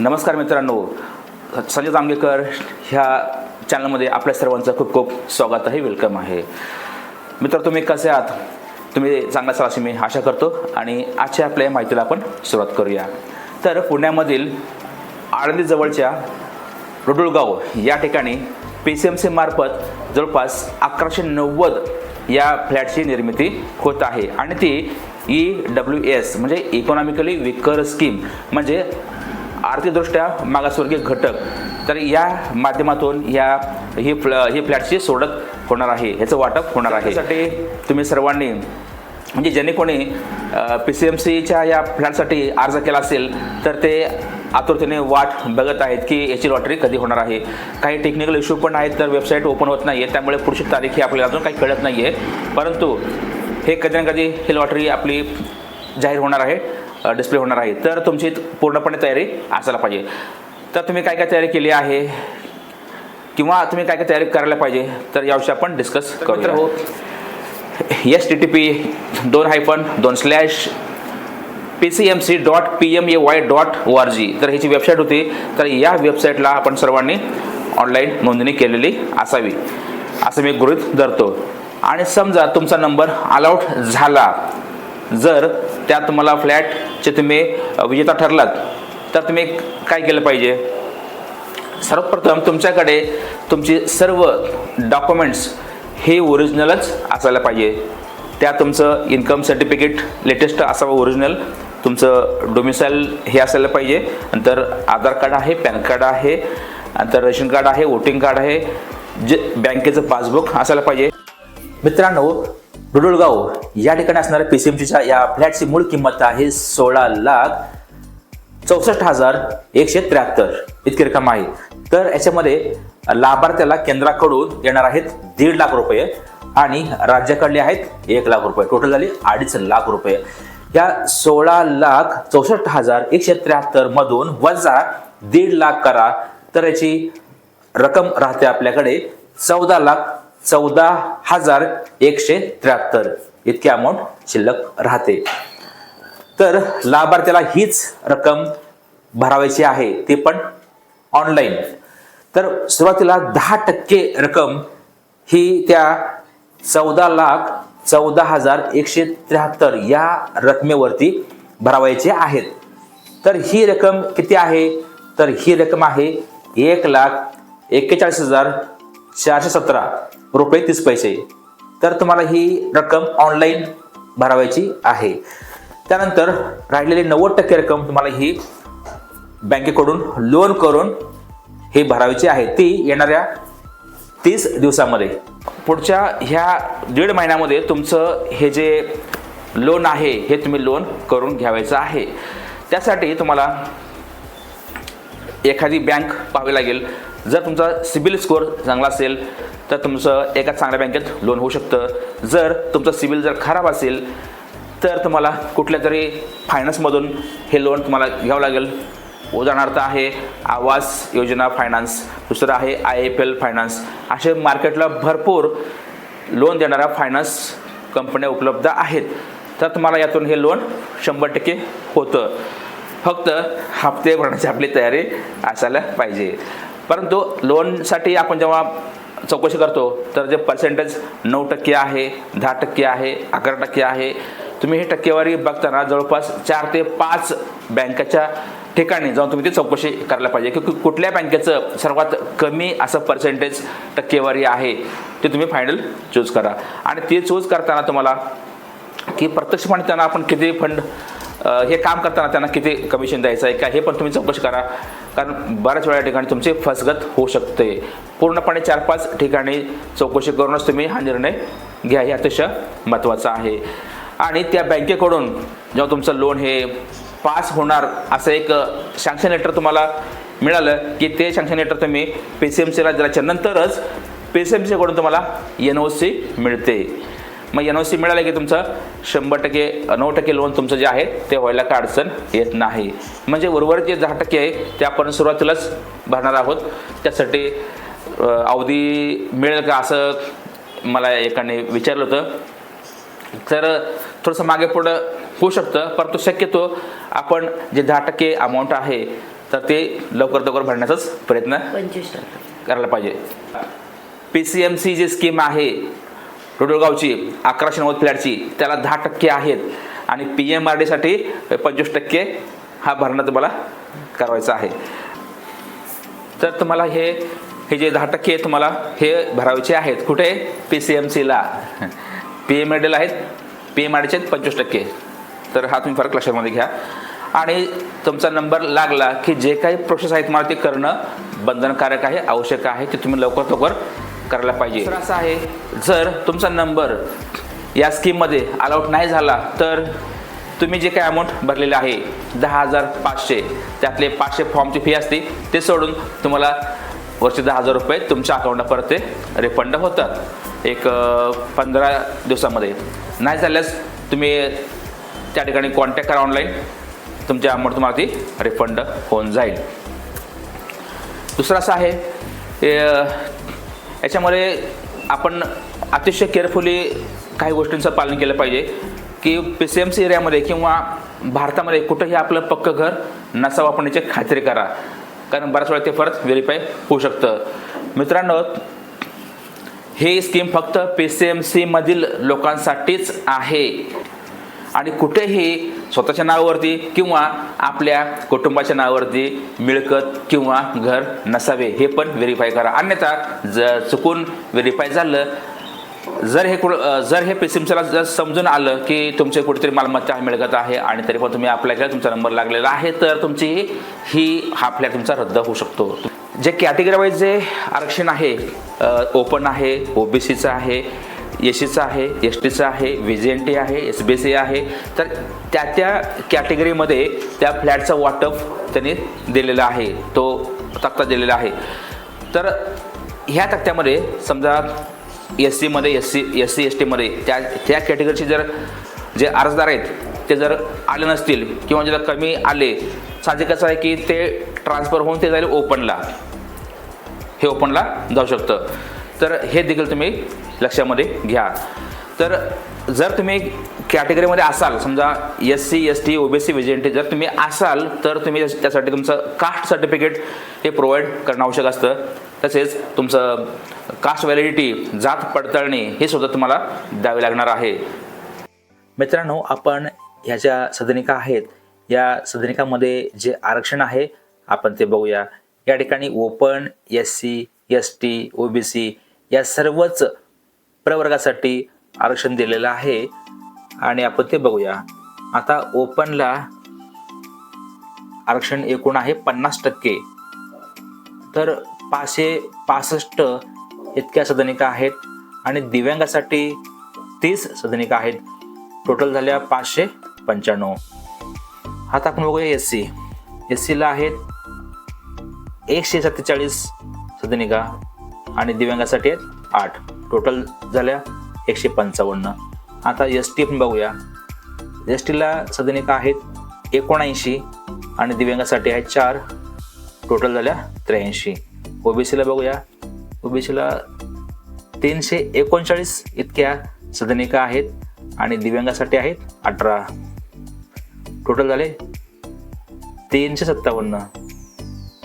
नमस्कार मित्रांनो. संजय जांभेकर ह्या चॅनलमध्ये आपल्या सर्वांचं खूप खूप स्वागत आहे वेलकम आहे. मित्र तुम्ही कसे आहात? तुम्ही चांगला असाल अशी मी आशा करतो आणि आजच्या आपल्या या माहितीला आपण सुरुवात करूया. तर पुण्यामधील आळंदीजवळच्या रुडुळगाव या ठिकाणी पी सी एम सी मार्फत जवळपास अकराशे नव्वद या फ्लॅटची निर्मिती होत आहे आणि ती ई डब्ल्यू एस म्हणजे इकॉनॉमिकली विकर स्कीम म्हणजे आर्थिकदृष्ट्या मागासवर्गीय घटक तर या माध्यमातून या ही फ्ल ही फ्लॅटची सोडत होणार आहे ह्याचं वाटप होणार आहे. त्यासाठी तुम्ही सर्वांनी म्हणजे ज्यांनी कोणी पी सी एम सीच्या या फ्लॅटसाठी अर्ज केला असेल तर ते आतुरतेने वाट बघत आहेत की याची लॉटरी कधी होणार आहे. काही टेक्निकल इश्यू पण आहेत तर वेबसाईट ओपन होत नाही आहे त्यामुळे पुढची तारीख ही आपल्याला अजून काही कळत नाही आहे परंतु हे कधी ना कधी ही लॉटरी आपली जाहीर होणार आहे. डिस्प्ले होणार आहे. तर तुमची पूर्णपणे तयारी असायला पाहिजे. तर तुम्ही काय काय तयारी केली आहे? किंवा तुम्ही काय काय तयारी करायला पाहिजे? तर याविषयी आपण डिस्कस करू हो. एस टी टी पी दोन हायफन दोन slash P C M C dot P M A Y dot O R G तर ह्याची वेबसाईट होती. तर या वेबसाईटला आपण सर्वांनी ऑनलाईन नोंदणी केलेली असावी. असं मी गृहीत धरतो. आणि समजा तुमचा नंबर अलाउट झाला. जर त्यात तुम्हाला जे तुम्ही विजेता ठरलात तर तुम्ही काय केलं पाहिजे? सर्वप्रथम तुमच्याकडे तुमची सर्व डॉक्युमेंट्स हे ओरिजिनलच असायला पाहिजे. त्या तुमचं इन्कम सर्टिफिकेट लेटेस्ट असावं ओरिजिनल तुमचं डोमिसाईल हे असायला पाहिजे. नंतर आधार कार्ड आहे पॅन कार्ड आहे नंतर रेशन कार्ड आहे वोटिंग कार्ड आहे. जे बँकेचं पासबुक असायला पाहिजे. मित्रांनो रुडुळगाव या ठिकाणी असणाऱ्या पी सी एम या फ्लॅटची मूळ किंमत आहे सोळा लाख चौसष्ट हजार एकशे त्र्याहत्तर. इतकी रक्कम आहे. तर याच्यामध्ये लाभार्थ्याला केंद्राकडून येणार आहेत दीड लाख रुपये आणि राज्याकडले आहेत एक लाख रुपये. टोटल झाले अडीच लाख रुपये. या सोळा लाख चौसष्ट हजार एकशे त्र्याहत्तर मधून वजा दीड लाख करा. तर याची रक्कम राहते आपल्याकडे चौदा लाख चौदा हजार एकशे त्र्याहत्तर. इतकी अमाऊंट शिल्लक राहते. तर लाभार्थ्याला हीच रक्कम भरावायची आहे ते पण ऑनलाईन तर सुरुवातीला दहा टक्के रक्कम ही त्या चौदा लाख चौदा हजार एकशे त्र्याहत्तर या रकमेवरती भरावायचे आहेत. तर ही रक्कम किती आहे? तर ही रक्कम आहे एक लाख एक्केचाळीस हजार चारशे सतरा रुपये तीस पैसे. तर तुम्हाला ही रक्कम ऑनलाईन भरावायची आहे. त्यानंतर राहिलेली नव्वद टक्के रक्कम तुम्हाला ही बँकेकडून लोन करून ही भरावीची आहे. ती येणाऱ्या तीस दिवसामध्ये. पुढच्या ह्या दीड महिन्यामध्ये तुमचं हे जे लोन आहे हे तुम्ही लोन करून घ्यावायचं आहे. त्यासाठी तुम्हाला एखादी बँक पाहावी लागेल. जर तुमचा सिबिल स्कोअर चांगला असेल तर तुमचं एका चांगल्या बँकेत लोन होऊ शकतं. जर तुमचं सिबिल जर खराब असेल तर तुम्हाला कुठल्या तरी फायनान्समधून हे लोन तुम्हाला घ्यावं लागेल. उदाहरणार्थ आहे आवास योजना फायनान्स दुसरं आहे आय एफ एल फायनान्स असे मार्केटला भरपूर लोन देणाऱ्या फायनान्स कंपन्या उपलब्ध आहेत. तर तुम्हाला यातून हे लोन शंभर टक्के होतं. फक्त हप्ते भरण्याची आपली तयारी असायला पाहिजे. परंतु लोनसाठी आपण जेव्हा चौकशी करतो तर जे पर्सेंटेज नऊ टक्के आहे दहा टक्के आहे अकरा टक्के आहे तुम्ही हे टक्केवारी बघताना जवळपास चार ते पाच बँकेच्या ठिकाणी जाऊन तुम्ही ती चौकशी करायला पाहिजे. की कुठल्या बँकेचं सर्वात कमी असं पर्सेंटेज टक्केवारी आहे ते तुम्ही फायनल चूज करा. आणि ते चूज करताना तुम्हाला की प्रत्यक्षपणे म्हणजे त्यांना आपण किती फंड हे काम करताना त्यांना किती कमिशन द्यायचं आहे? का हे पण तुम्ही चौकशी करा. कारण बऱ्याच वेळा ठिकाणी तुमची फसगत होऊ शकते. पूर्णपणे चार पाच ठिकाणी चौकशी करूनच तुम्ही हा निर्णय घ्या. हे अतिशय महत्त्वाचं आहे. आणि त्या बँकेकडून जेव्हा तुमचं लोन हे पास होणार असं एक सँक्शन लेटर तुम्हाला मिळालं की ते सँक्शन लेटर तुम्ही पी सी एम सीला दिल्याच्या नंतरच पी सी एम सीकडून तुम्हाला एन ओ सी मिळते. मग एन ओ सी मिळालं की तुमचं शंभर टक्के नऊ टक्के लोन तुमचं जे आहे ते व्हायला काय अडचण येत नाही. म्हणजे उर्वरित जे दहा टक्के आहे ते आपण सुरुवातीलाच भरणार आहोत. त्यासाठी अवधी मिळेल का असं मला एकाने विचारलं होतं. तर थोडंसं मागे पुढं होऊ शकतं परंतु शक्यतो आपण जे दहा टक्के अमाऊंट आहे तर ते लवकर लवकर भरण्याचाच प्रयत्न करायला पाहिजे. पी सी एम सी जी स्कीम आहे टोडोलगावची अकराशे नव्वद फ्लॅटची त्याला दहा टक्के आहेत. आणि पी एम आर डीसाठी पंचवीस टक्के हा भरणा तुम्हाला करायचा आहे. तर तुम्हाला हे हे जे दहा टक्के तुम्हाला हे भरायचे आहेत. कुठे? पी सी एम सीला पी एम आर डीला आहेत. पी एम आर डीचे पंचवीस टक्के. तर हा तुम्ही फरक लक्षामध्ये घ्या. आणि तुमचा नंबर लागला की जे काही प्रोसेस आहे तुम्हाला ते करणं बंधनकारक आहे आवश्यक आहे ते तुम्ही लवकर लवकर करायला पाहिजे. असं आहे. जर तुमचा नंबर या स्कीममध्ये अलाउट नाही झाला तर तुम्ही जे काही अमाऊंट भरलेले आहे दहा हजार पाचशे त्यातले पाचशे फॉर्मची फी असते ते सोडून तुम्हाला वर्षी दहा हजार रुपये तुमच्या अकाउंटला परत ते रिफंड होतात. एक पंधरा दिवसामध्ये. नाही झाल्यास तुम्ही त्या ठिकाणी कॉन्टॅक्ट करा ऑनलाईन तुमची अमाऊंट तुम्हाला ती रिफंड होऊन जाईल. दुसरं असं आहे याच्यामध्ये आपण अतिशय केअरफुली काही गोष्टींचं पालन केलं पाहिजे की पी सी एम सी एरियामध्ये किंवा भारतामध्ये कुठंही आपलं पक्कं घर नसावं आपण याची खात्री करा. कारण बऱ्याच वेळा ते परत व्हेरीफाय होऊ शकतं. मित्रांनो हे स्कीम फक्त पी सी एम सीमधील लोकांसाठीच आहे. आणि कुठेही स्वतःच्या नावावरती किंवा आपल्या कुटुंबाच्या नावावरती मिळकत किंवा घर नसावे हे पण व्हेरीफाय करा. अन्यथा जर चुकून व्हेरीफाय झालं जर हे कुठ जर हे पेसिमच्याला जर समजून आलं की तुमचे कुठेतरी मालमत्ता मिळकत आहे आणि तरी पण तुम्ही अप्लाय केला तुमचा नंबर लागलेला आहे तर तुमची ही हा फ्लॅट तुमचा रद्द होऊ शकतो. जे कॅटेगरी वाईज जे आरक्षण आहे ओपन आहे ओबीसीचं आहे एस सीचं आहे एस टीचं आहे व्ही जी एन टी आहे एस बी सी आहे. तर त्या त्या कॅटेगरीमध्ये त्या फ्लॅटचं वाटप त्यांनी दिलेलं आहे तो तक्ता दिलेला आहे. तर ह्या तक्त्यामध्ये समजा एस सीमध्ये S C S C S टीमध्ये त्या त्या कॅटेगरीचे जर जे अर्जदार आहेत ते जर आले नसतील किंवा ज्याला कमी आले साहजिकच आहे की ते ट्रान्सफर होऊन ते जाईल ओपनला हे ओपनला जाऊ शकतं. तर हे देखील तुम्ही लक्षामध्ये घ्या. तर जर तुम्ही कॅटेगरीमध्ये असाल समजा S C S T OBC VJNT जर तुम्ही असाल तर तुम्ही त्यासाठी तुमचं कास्ट सर्टिफिकेट हे प्रोव्हाइड करणं आवश्यक असतं. तसेच तुमचं कास्ट व्हॅलिडिटी जात पडताळणी हे सुद्धा तुम्हाला द्यावी लागणार आहे. मित्रांनो आपण ह्या ज्या सदनिका आहेत. या सदनिकामध्ये जे आरक्षण आहे आपण ते बघूया. या ठिकाणी open S C S T OBC या सर्वच प्रवर्गासाठी आरक्षण दिलेलं आहे. आणि आपण ते बघूया. आता ओपनला आरक्षण एकूण आहे पन्नास टक्के. तर पाचशे पासष्ट इतक्या सदनिका आहेत. आणि दिव्यांगासाठी तीस सदनिका आहेत. टोटल झाल्या पाचशे पंच्याण्णव. आता आपण बघूया एस सी. एस सीला आहेत एकशे सत्तेचाळीस सदनिका. आणि दिव्यांगासाठी आहेत आठ. टोटल झाल्या एकशे पंचावन्न. आता एस टी पण बघूया. एस टीला सदनिका आहेत एकोणऐंशी आणि दिव्यांगासाठी आहेत चार. टोटल झाल्या त्र्याऐंशी. ओबीसीला बघूया. ओबीसीला तीनशे एकोणचाळीस इतक्या सदनिका आहेत आणि दिव्यांगासाठी आहेत अठरा. टोटल झाले तीनशे सत्तावन्न.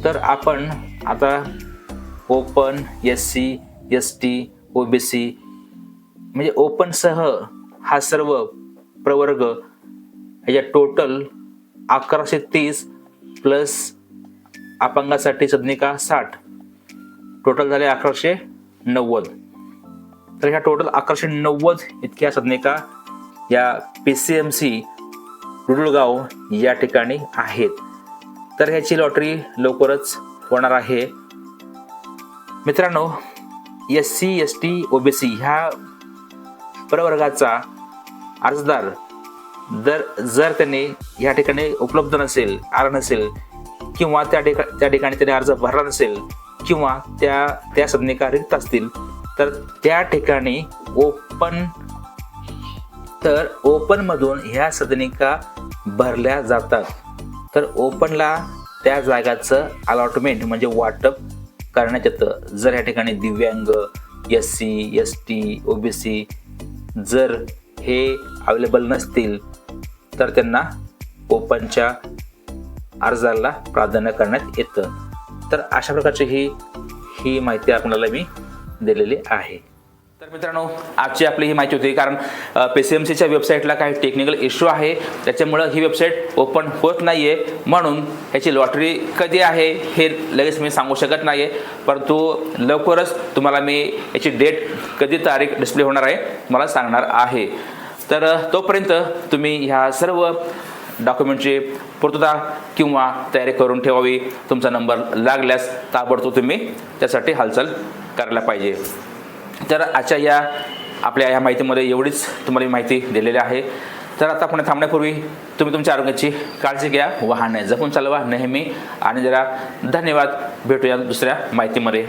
तर आपण आता open S C S T OBC म्हणजे ओपनसह हा सर्व प्रवर्ग ह्याच्या टोटल अकराशे तीस प्लस अपंगासाठी सदनिका साठ. टोटल झाले अकराशे नव्वद. तर ह्या टोटल अकराशे नव्वद इतक्या सदनिका या P C M C Rudulgaon या ठिकाणी आहेत. तर ह्याची लॉटरी लवकरच होणार आहे. मित्रांनो S C S T OBC ह्या प्रवर्गाचा अर्जदार जर जर त्यांनी या ठिकाणी उपलब्ध नसेल आला नसेल किंवा त्या ठिका त्या ठिकाणी त्याने अर्ज भरला नसेल किंवा त्या त्या सदनिका रिक्त असतील तर त्या ठिकाणी ओपन तर ओपनमधून ह्या सदनिका भरल्या जातात. तर ओपनला त्या जागाचं अलॉटमेंट म्हणजे वाटप करण्यात येतं. जर या ठिकाणी दिव्यांग S C S T OBC जर हे अवेलेबल नसतील तर त्यांना ओपनच्या अर्जाला प्राधान्य करण्यात येतं. तर अशा प्रकारची ही ही माहिती आपल्याला मी दिलेली आहे. तर मित्रांनो आजची आपली ही माहिती होती कारण पी सी एम सीच्या वेबसाईटला काही टेक्निकल इश्यू आहे. त्याच्यामुळं ही वेबसाईट ओपन होत नाही आहे म्हणून ह्याची लॉटरी कधी आहे हे लगेच मी सांगू शकत नाही आहे परंतु लवकरच तुम्हाला मी याची डेट कधी तारीख डिस्प्ले होणार आहे मला सांगणार आहे. तर तोपर्यंत तुम्ही ह्या सर्व डॉक्युमेंटची पूर्तता किंवा तयारी करून ठेवावी. तुमचा नंबर लागल्यास ताबडतोब तुम्ही त्यासाठी हालचाल करायला पाहिजे. तर आजच्या या आपल्या या माहितीमध्ये एवढीच तुम्हाला माहिती दिलेली आहे. तर आता आपण थांबण्यापूर्वी तुम्ही तुमच्या आरोग्याची काळजी घ्या वाहने जपून चालवा नेहमी. आणि जरा धन्यवाद. भेटूया दुसऱ्या माहितीमध्ये.